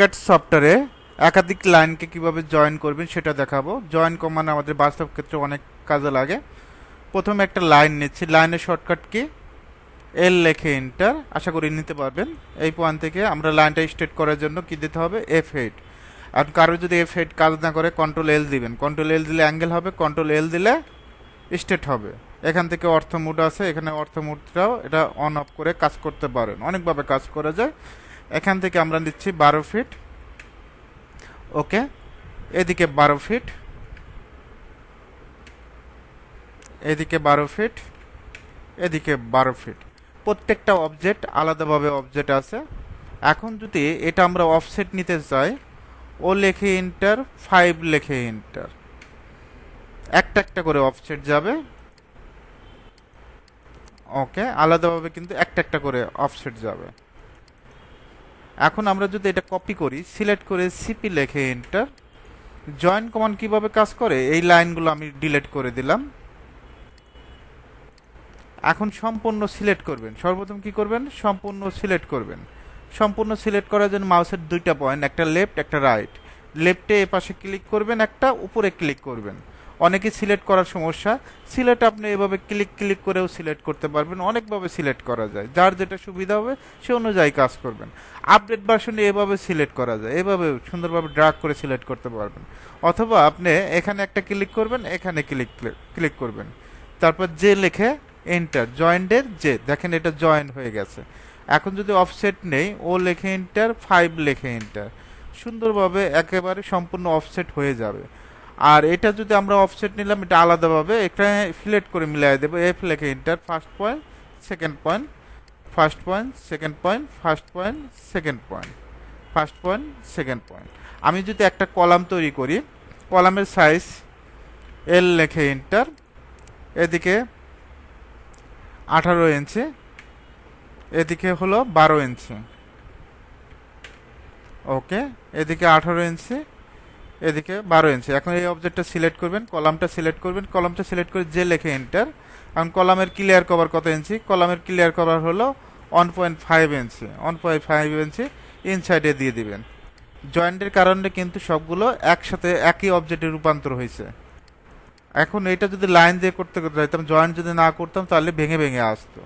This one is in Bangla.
অটোক্যাট সফটওয়্যারে একাধিক লাইনকে কীভাবে জয়েন করবেন সেটা দেখাবো। জয়েন কমান্ড আমাদের বাস্তব ক্ষেত্রে অনেক কাজে লাগে। প্রথমে একটা লাইন নিচ্ছি। লাইনের শর্টকাট কি? এল লেখে এন্টার আশা করি নিতে পারবেন। এই পয়েন্ট থেকে আমরা লাইনটা স্ট্রেট করার জন্য কি দিতে হবে? এফ এইট আর কারও যদি এফ এইট কাজ না করে কন্ট্রোল এল দিবেন। কন্ট্রোল এল দিলে অ্যাঙ্গেল হবে কন্ট্রোল এল দিলে স্ট্রেট হবে। এখান থেকে অর্থ মুড আছে, এখানে অর্থ মুডটাও এটা অন অফ করে কাজ করতে পারেন। অনেকভাবে কাজ করা যায়। এখান থেকে আমরা নিচ্ছি বারো ফিট। ওকে, এদিকে বারো ফিট। এদিকে বারো ফিট, এদিকে বারো ফিট। প্রত্যেকটা অবজেক্ট আলাদাভাবে অবজেক্ট আছে। এখন যদি এটা আমরা অফসেট নিতে চাই, ও লেখে ইন্টার ফাইভ লেখে ইন্টার একটা একটা করে অফসেট যাবে। ওকে, আলাদাভাবে কিন্তু একটা একটা করে অফসেট যাবে। এখন আমরা যদি এটা কপি করি সিলেক্ট করে সিপি লেখে এন্টার জয়েন কমান্ড কীভাবে কাজ করে, এই লাইনগুলো আমি ডিলিট করে দিলাম। এখন সম্পূর্ণ সিলেক্ট করবেন। সর্বপ্রথম কি করবেন? সম্পূর্ণ সিলেক্ট করবেন। সম্পূর্ণ সিলেক্ট করার জন্য মাউসের দুইটা পয়েন্ট একটা লেফট একটা রাইট লেফটে এ পাশে ক্লিক করবেন, একটা উপরে ক্লিক করবেন। অনেকে সিলেক্ট করার সমস্যা। সিলেক্ট আপনি এভাবে ক্লিক ক্লিক করেও সিলেক্ট করতে পারবেন। অনেকভাবে সিলেক্ট করা যায়। যার যেটা সুবিধা হবে, সে অনুযায়ী কাজ করবেন। আপডেট ভার্সনে এভাবে সিলেক্ট করা যায়। এভাবে সুন্দরভাবে ড্রাগ করে সিলেক্ট করতে পারবেন। অথবা আপনি এখানে একটা ক্লিক করবেন, এখানে ক্লিক ক্লিক করবেন। তারপর যে লেখে এন্টার জয়েন্টের যে দেখেন এটা জয়েন হয়ে গেছে। এখন যদি অফসেট নেই, ও লেখে এন্টার ফাইভ লেখে এন্টার সুন্দরভাবে একেবারে সম্পূর্ণ অফসেট হয়ে যাবে। আর এটা যদি আমরা অফসেট নিলাম, এটা আলাদাভাবে এখানে সিলেক্ট করে মিলাই দেবো। এফ লেখে inter first point second point first point second point first point second point first point second point আমি যদি একটা কলাম তৈরি করি, কলামের সাইজ এল লেখে ইন্টার এদিকে আঠারো ইঞ্চি এদিকে হলো বারো ইঞ্চি ওকে এদিকে আঠারো ইঞ্চি এদিকে বারো ইঞ্চি এখন এই অবজেক্টটা সিলেক্ট করবেন কলামটা সিলেক্ট করবেন কলামটা সিলেক্ট করে যে লেখে এন্টার এখন কলামের ক্লিয়ার কভার কত ইঞ্চি কলামের ক্লিয়ার কভার হলো one point five inch one point five inch ইনসাইডে দিয়ে দিবেন। জয়েন্টের কারণে কিন্তু সবগুলো একসাথে একই অবজেক্টে রূপান্তর হয়েছে। এখন এটা যদি লাইন দিয়ে করতে করতে যাইতাম জয়েন্ট যদি না করতাম, তাহলে ভেঙে ভেঙে আসতো।